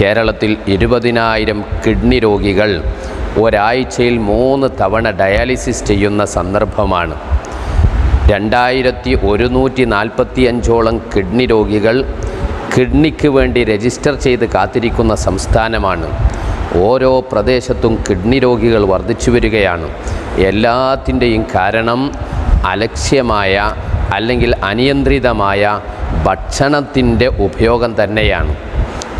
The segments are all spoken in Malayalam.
കേരളത്തിൽ ഇരുപതിനായിരം കിഡ്നി രോഗികൾ ഒരാഴ്ചയിൽ മൂന്ന് തവണ ഡയാലിസിസ് ചെയ്യുന്ന സന്ദർഭമാണ്. രണ്ടായിരത്തി ഒരുന്നൂറ്റി നാൽപ്പത്തി അഞ്ചോളം കിഡ്നി രോഗികൾ കിഡ്നിക്ക് വേണ്ടി രജിസ്റ്റർ ചെയ്ത് കാത്തിരിക്കുന്ന സംസ്ഥാനമാണ്. ഓരോ പ്രദേശത്തും കിഡ്നി രോഗികൾ വർദ്ധിച്ചു വരികയാണ്. എല്ലാത്തിന്റെയും കാരണം അലക്ഷ്യമായ അല്ലെങ്കിൽ അനിയന്ത്രിതമായ ഭക്ഷണത്തിന്റെ ഉപയോഗം തന്നെയാണ്.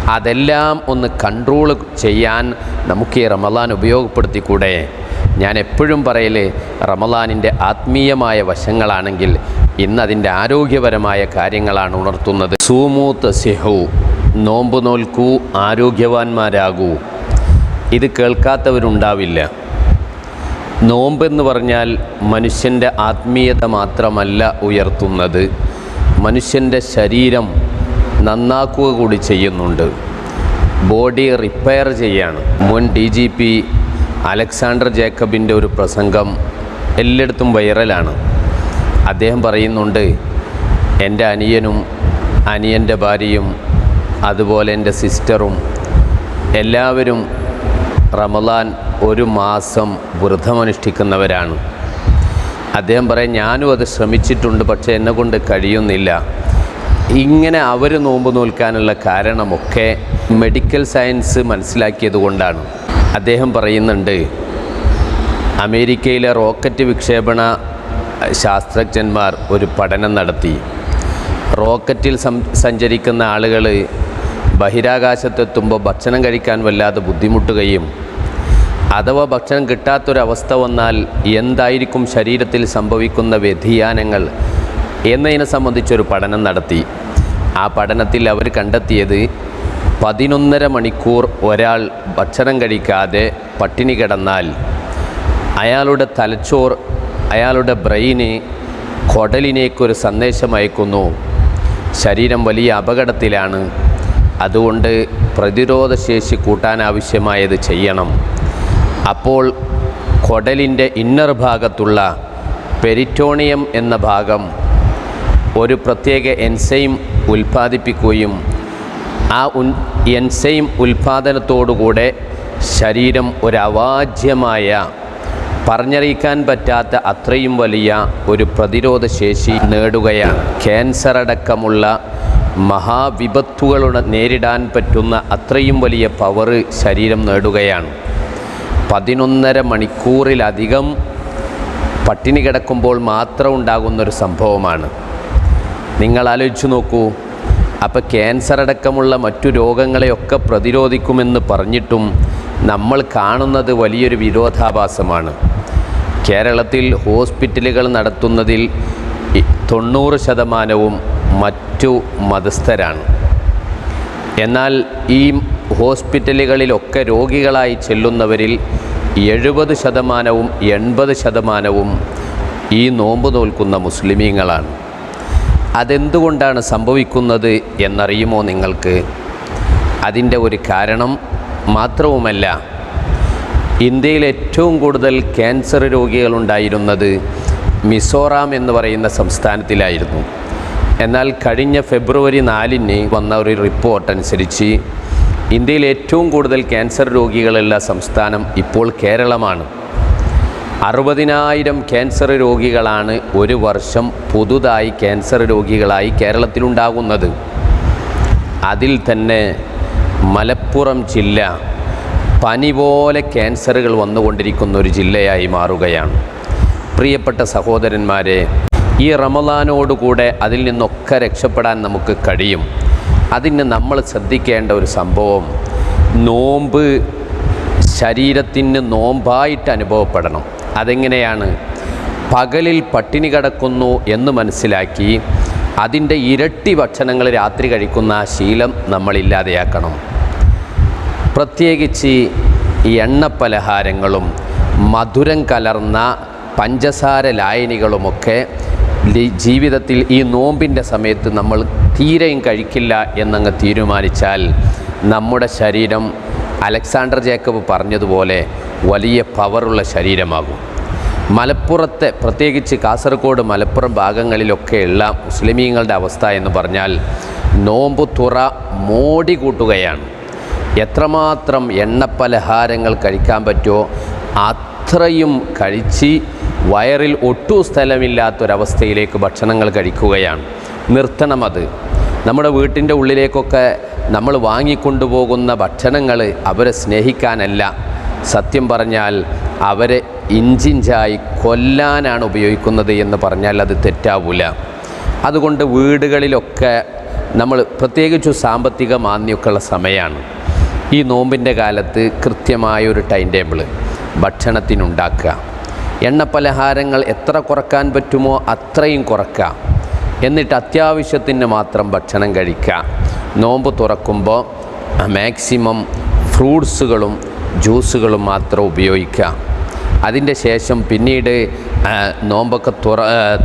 അതെല്ലാം ഒന്ന് കൺട്രോൾ ചെയ്യാൻ നമുക്ക് ഈ റമലാൻ ഉപയോഗപ്പെടുത്തിക്കൂടെ? ഞാൻ എപ്പോഴും പറയൽ റമലാനിന്റെ ആത്മീയമായ വശങ്ങളാണെങ്കിൽ ഇന്ന് അതിന്റെ ആരോഗ്യപരമായ കാര്യങ്ങളാണ് ഉണർത്തുന്നത്. സൂമൂത്ത് സിഹു നോമ്പ് നോൽക്കൂ ആരോഗ്യവാന്മാരാകൂ. ഇത് കേൾക്കാത്തവരുണ്ടാവില്ല. നോമ്പെന്ന് പറഞ്ഞാൽ മനുഷ്യന്റെ ആത്മീയത മാത്രമല്ല ഉയർത്തുന്നത്. മനുഷ്യന്റെ ശരീരം നന്നാക്കുക കൂടി ചെയ്യുന്നുണ്ട്. ബോഡി റിപ്പയർ ചെയ്യാണ്. മുൻ ഡി ജി പി അലക്സാണ്ടർ ജേക്കബിന്റെ ഒരു പ്രസംഗം എല്ലായിടത്തും വൈറലാണ്. അദ്ദേഹം പറയുന്നുണ്ട് എന്റെ അനിയനും അനിയന്റെ ഭാര്യയും അതുപോലെ എന്റെ സിസ്റ്ററും എല്ലാവരും റമദാൻ ഒരു മാസം വ്രതമനുഷ്ഠിക്കുന്നവരാണ്. അദ്ദേഹം പറയാൻ ഞാനും അത് ശ്രമിച്ചിട്ടുണ്ട് പക്ഷേ എന്നെ കൊണ്ട് കഴിയുന്നില്ല. ഇങ്ങനെ അവർ നോമ്പ് നോൽക്കാനുള്ള കാരണമൊക്കെ മെഡിക്കൽ സയൻസ് മനസ്സിലാക്കിയത് കൊണ്ടാണ്. അദ്ദേഹം പറയുന്നുണ്ട് അമേരിക്കയിലെ റോക്കറ്റ് വിക്ഷേപണ ശാസ്ത്രജ്ഞന്മാർ ഒരു പഠനം നടത്തി. റോക്കറ്റിൽ സഞ്ചരിക്കുന്ന ആളുകൾ ബഹിരാകാശത്തെത്തുമ്പോൾ ഭക്ഷണം കഴിക്കാൻ വല്ലാതെ ബുദ്ധിമുട്ടുകയും അഥവാ ഭക്ഷണം കിട്ടാത്തൊരവസ്ഥ വന്നാൽ എന്തായിരിക്കും ശരീരത്തിൽ സംഭവിക്കുന്ന വ്യതിയാനങ്ങൾ എന്നതിനെ സംബന്ധിച്ചൊരു പഠനം നടത്തി. ആ പഠനത്തിൽ അവർ കണ്ടെത്തിയത് പതിനൊന്നര മണിക്കൂർ ഒരാൾ ഭക്ഷണം കഴിക്കാതെ പട്ടിണി കിടന്നാൽ അയാളുടെ തലച്ചോർ അയാളുടെ ബ്രെയിന് കൊടലിനേക്കൊരു സന്ദേശം അയക്കുന്നു. ശരീരം വലിയ അപകടത്തിലാണ്. അതുകൊണ്ട് പ്രതിരോധശേഷി കൂട്ടാനാവശ്യമായത് ചെയ്യണം. അപ്പോൾ കൊടലിന്റെ ഇന്നർ ഭാഗത്തുള്ള പെരിറ്റോണിയം എന്ന ഭാഗം ഒരു പ്രത്യേക എൻസൈം ഉൽപ്പാദിപ്പിക്കുകയും ആ ഉൻ എൻസൈം ഉൽപ്പാദനത്തോടുകൂടെ ശരീരം ഒരവാജ്യമായ പറഞ്ഞറിയിക്കാൻ പറ്റാത്ത അത്രയും വലിയ ഒരു പ്രതിരോധ ശേഷി നേടുകയാണ്. ക്യാൻസർ അടക്കമുള്ള മഹാവിപത്തുകളുടെ നേരിടാൻ പറ്റുന്ന അത്രയും വലിയ പവർ ശരീരം നേടുകയാണ്. പതിനൊന്നര മണിക്കൂറിലധികം പട്ടിണി കിടക്കുമ്പോൾ മാത്രം ഉണ്ടാകുന്നൊരു സംഭവമാണ്. നിങ്ങൾ ആലോചിച്ചു നോക്കൂ. അപ്പോൾ ക്യാൻസർ അടക്കമുള്ള മറ്റു രോഗങ്ങളെയൊക്കെ പ്രതിരോധിക്കുമെന്ന് പറഞ്ഞിട്ടും നമ്മൾ കാണുന്നത് വലിയൊരു വിരോധാഭാസമാണ്. കേരളത്തിൽ ഹോസ്പിറ്റലുകൾ നടത്തുന്നതിൽ തൊണ്ണൂറ് ശതമാനവും മറ്റു മതസ്ഥരാണ്. എന്നാൽ ഈ ഹോസ്പിറ്റലുകളിലൊക്കെ രോഗികളായി ചെല്ലുന്നവരിൽ എഴുപത് ശതമാനവും എൺപത് ശതമാനവും ഈ നോമ്പ് നോൽക്കുന്ന മുസ്ലിമീങ്ങളാണ്. അതെന്തുകൊണ്ടാണ് സംഭവിക്കുന്നത് എന്നറിയുമോ നിങ്ങൾക്ക്? അതിന്റെ ഒരു കാരണം മാത്രവുമല്ല ഇന്ത്യയിൽ ഏറ്റവും കൂടുതൽ ക്യാൻസർ രോഗികളുണ്ടായിരുന്നത് മിസോറാം എന്ന് പറയുന്ന സംസ്ഥാനത്തിലായിരുന്നു. എന്നാൽ കഴിഞ്ഞ ഫെബ്രുവരി നാലിന് വന്ന ഒരു റിപ്പോർട്ട് അനുസരിച്ച് ഇന്ത്യയിൽ ഏറ്റവും കൂടുതൽ ക്യാൻസർ രോഗികളുള്ള സംസ്ഥാനം ഇപ്പോൾ കേരളമാണ്. അറുപതിനായിരം ക്യാൻസർ രോഗികളാണ് ഒരു വർഷം പുതുതായി ക്യാൻസർ രോഗികളായി കേരളത്തിലുണ്ടാകുന്നത്. അതിൽ തന്നെ മലപ്പുറം ജില്ല പനി പോലെ ക്യാൻസറുകൾ വന്നുകൊണ്ടിരിക്കുന്ന ഒരു ജില്ലയായി മാറുകയാണ്. പ്രിയപ്പെട്ട സഹോദരന്മാരെ ഈ റമദാനോടുകൂടെ അതിൽ നിന്നൊക്കെ രക്ഷപ്പെടാൻ നമുക്ക് കഴിയും. അതിന് നമ്മൾ ശ്രദ്ധിക്കേണ്ട ഒരു സംഭവം നോമ്പ് ശരീരത്തിന് നോമ്പായിട്ട് അനുഭവപ്പെടണം. അതെങ്ങനെയാണ്? പകലിൽ പട്ടിണി കിടക്കുന്നു എന്ന് മനസ്സിലാക്കി അതിന്റെ ഇരട്ടി ഭക്ഷണങ്ങൾ രാത്രി കഴിക്കുന്ന ശീലം നമ്മളില്ലാതെയാക്കണം. പ്രത്യേകിച്ച് എണ്ണപ്പലഹാരങ്ങളും മധുരം കലർന്ന പഞ്ചസാര ലായനികളുമൊക്കെ ജീവിതത്തിൽ ഈ നോമ്പിന്റെ സമയത്ത് നമ്മൾ തീരെയും കഴിക്കില്ല എന്നങ്ങ് തീരുമാനിച്ചാൽ നമ്മുടെ ശരീരം അലക്സാണ്ടർ ജേക്കബ് പറഞ്ഞതുപോലെ വലിയ പവറുള്ള ശരീരമാകും. മലപ്പുറത്തെ പ്രത്യേകിച്ച് കാസർഗോഡ് മലപ്പുറം ഭാഗങ്ങളിലൊക്കെയുള്ള മുസ്ലിമീങ്ങളുടെ അവസ്ഥ എന്ന് പറഞ്ഞാൽ നോമ്പ് തുറ മോടി കൂട്ടുകയാണ്. എത്രമാത്രം എണ്ണപ്പലഹാരങ്ങൾ കഴിക്കാൻ പറ്റുമോ അത്രയും കഴിച്ച് വയറിൽ ഒട്ടും സ്ഥലമില്ലാത്തൊരവസ്ഥയിലേക്ക് ഭക്ഷണങ്ങൾ കഴിക്കുകയാണ്. നിർത്തണം അത്. നമ്മുടെ വീട്ടിന്റെ ഉള്ളിലേക്കൊക്കെ നമ്മൾ വാങ്ങിക്കൊണ്ടുപോകുന്ന ഭക്ഷണങ്ങൾ അവരെ സ്നേഹിക്കാനല്ല. സത്യം പറഞ്ഞാൽ അവരെ ഇഞ്ചിഞ്ചായി കൊല്ലാനാണ് ഉപയോഗിക്കുന്നത് എന്ന് പറഞ്ഞാൽ അത് തെറ്റാവൂല. അതുകൊണ്ട് വീടുകളിലൊക്കെ നമ്മൾ പ്രത്യേകിച്ചു സാമ്പത്തിക മാന്യൊക്കെയുള്ള സമയമാണ്. ഈ നോമ്പിന്റെ കാലത്ത് കൃത്യമായൊരു ടൈം ടേബിൾ ഭക്ഷണത്തിനുണ്ടാക്കുക. എണ്ണപ്പലഹാരങ്ങൾ എത്ര കുറയ്ക്കാൻ പറ്റുമോ അത്രയും കുറക്കുക. എന്നിട്ട് അത്യാവശ്യത്തിന് മാത്രം ഭക്ഷണം കഴിക്കുക. നോമ്പ് തുറക്കുമ്പോൾ മാക്സിമം ഫ്രൂട്ട്സുകളും ജ്യൂസുകളും മാത്രം ഉപയോഗിക്കുക അതിന്റെ ശേഷം പിന്നീട് നോമ്പൊക്കെ തുറ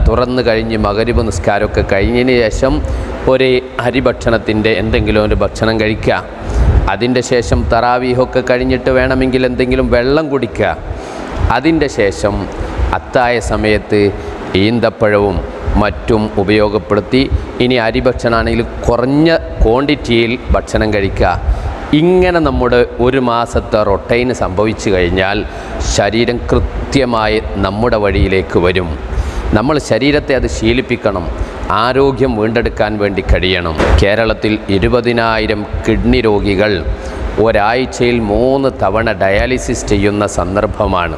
തുറന്നു കഴിഞ്ഞ് മകരിവ് നിസ്കാരമൊക്കെ കഴിഞ്ഞതിന് ശേഷം ഒരു അരിഭക്ഷണത്തിന്റെ എന്തെങ്കിലും ഒരു ഭക്ഷണം കഴിക്കുക. അതിന്റെ ശേഷം തറാവീഹൊക്കെ കഴിഞ്ഞിട്ട് വേണമെങ്കിൽ എന്തെങ്കിലും വെള്ളം കുടിക്കുക. അതിന്റെ ശേഷം അത്തായ സമയത്ത് ഈന്തപ്പഴവും മറ്റും ഉപയോഗപ്പെടുത്തി ഇനി അരിഭക്ഷണമാണെങ്കിൽ കുറഞ്ഞ ക്വാണ്ടിറ്റിയിൽ ഭക്ഷണം കഴിക്കുക. ഇങ്ങനെ നമ്മുടെ ഒരു മാസത്തെ റൊട്ടൈൻ സംഭവിച്ചു കഴിഞ്ഞാൽ ശരീരം കൃത്യമായി നമ്മുടെ വഴിയിലേക്ക് വരും. നമ്മൾ ശരീരത്തെ അത് ശീലിപ്പിക്കണം. ആരോഗ്യം വീണ്ടെടുക്കാൻ വേണ്ടി കഴിയണം. കേരളത്തിൽ ഇരുപതിനായിരം കിഡ്നി രോഗികൾ ഒരാഴ്ചയിൽ മൂന്ന് തവണ ഡയാലിസിസ് ചെയ്യുന്ന സന്ദർഭമാണ്.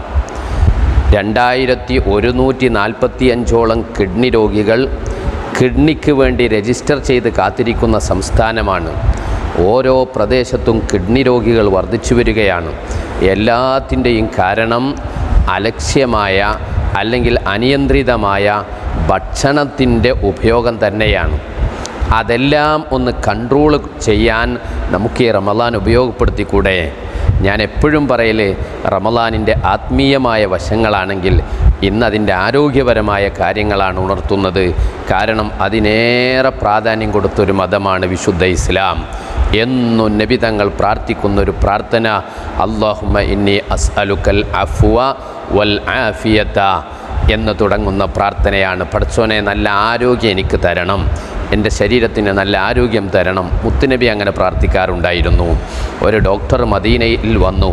രണ്ടായിരത്തി ഒരുന്നൂറ്റി നാൽപ്പത്തി അഞ്ചോളം കിഡ്നി രോഗികൾ കിഡ്നിക്ക് വേണ്ടി രജിസ്റ്റർ ചെയ്ത് കാത്തിരിക്കുന്ന സംസ്ഥാനമാണ്. ഓരോ പ്രദേശത്തും കിഡ്നി രോഗികൾ വർദ്ധിച്ചു വരികയാണ്. എല്ലാത്തിന്റെയും കാരണം അലക്ഷ്യമായ അല്ലെങ്കിൽ അനിയന്ത്രിതമായ ഭക്ഷണത്തിന്റെ ഉപയോഗം തന്നെയാണ്. അതെല്ലാം ഒന്ന് കൺട്രോൾ ചെയ്യാൻ നമുക്ക് ഈ റമദാൻ ഉപയോഗപ്പെടുത്തിക്കൂടെ? ഞാൻ എപ്പോഴും പറയൽ റമദാനിന്റെ ആത്മീയമായ വശങ്ങളാണെങ്കിൽ ഇന്ന് അതിന്റെ ആരോഗ്യപരമായ കാര്യങ്ങളാണ് ഉണർത്തുന്നത്. കാരണം അതിനേറെ പ്രാധാന്യം കൊടുത്തൊരു മതമാണ് വിശുദ്ധ ഇസ്ലാം. എന്നും നബി തങ്ങൾ പ്രാർത്ഥിക്കുന്ന ഒരു പ്രാർത്ഥന. അള്ളാഹുമ ഇന്നി അസ് അലുക്കൽ അഫുവ വൽ ആഫിയത്ത എന്ന് തുടങ്ങുന്ന പ്രാർത്ഥനയാണ്. പഠിച്ചോനെ നല്ല ആരോഗ്യം എനിക്ക് തരണം. എന്റെ ശരീരത്തിന് നല്ല ആരോഗ്യം തരണം. മുത്തുനബി അങ്ങനെ പ്രാർത്ഥിക്കാറുണ്ടായിരുന്നു. ഒരു ഡോക്ടർ മദീനയിൽ വന്നു.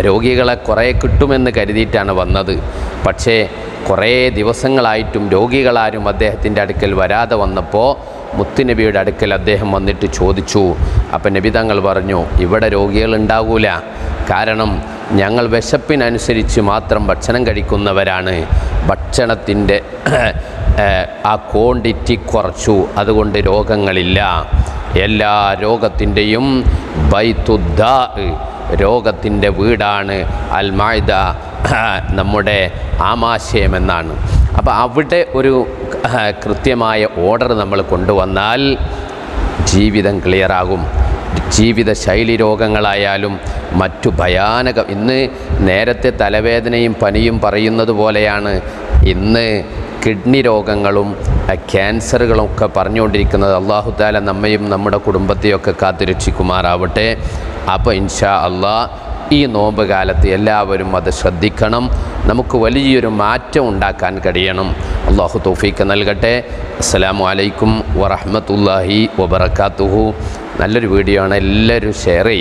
രോഗികളെ കുറേ കിട്ടുമെന്ന് കരുതിയിട്ടാണ് വന്നത്. പക്ഷേ കുറേ ദിവസങ്ങളായിട്ടും രോഗികളാരും അദ്ദേഹത്തിന്റെ അടുക്കൽ വരാതെ വന്നപ്പോൾ മുത്തുനബിയുടെ അടുക്കൽ അദ്ദേഹം വന്നിട്ട് ചോദിച്ചു അപ്പം നബി തങ്ങൾ പറഞ്ഞു ഇവിടെ രോഗികൾ ഉണ്ടാകൂല കാരണം ഞങ്ങൾ വിശപ്പിനനുസരിച്ച് മാത്രം ഭക്ഷണം കഴിക്കുന്നവരാണ്. ഭക്ഷണത്തിന്റെ ആ ക്വാണ്ടിറ്റി കുറച്ചു. അതുകൊണ്ട് രോഗങ്ങളില്ല. എല്ലാ രോഗത്തിന്റെയും ബൈത്തുദ്ദ രോഗത്തിന്റെ വീടാണ് അൽ നമ്മുടെ ആമാശയം എന്നാണ്. അപ്പോൾ അവിടെ ഒരു കൃത്യമായ ഓർഡർ നമ്മൾ കൊണ്ടുവന്നാൽ ജീവിതം ക്ലിയറാകും ജീവിത ശൈലി രോഗങ്ങളായാലും മറ്റു ഭയാനക ഇന്ന് നേരത്തെ തലവേദനയും പനിയും പറയുന്നത് പോലെയാണ്. ഇന്ന് കിഡ്നി രോഗങ്ങളും ക്യാൻസറുകളും ഒക്കെ പറഞ്ഞുകൊണ്ടിരിക്കുന്നത് അള്ളാഹു താല നമ്മയും നമ്മുടെ കുടുംബത്തെയൊക്കെ കാത്തുരക്ഷിക്കുമാറാവട്ടെ. അപ്പോൾ ഇൻഷാ അള്ളാ ഈ നോമ്പ് കാലത്ത് എല്ലാവരും അത് ശ്രദ്ധിക്കണം. നമുക്ക് വലിയൊരു മാറ്റം ഉണ്ടാക്കാൻ കഴിയണം. അള്ളാഹു തൗഫീക്ക് നൽകട്ടെ. അസ്സലാമു അലൈക്കും വറഹ്മത്തുള്ളാഹി വബർക്കാത്തുഹു നല്ലൊരു വീഡിയോ ആണ്. എല്ലാവരും ഷെയർ ചെയ്യണം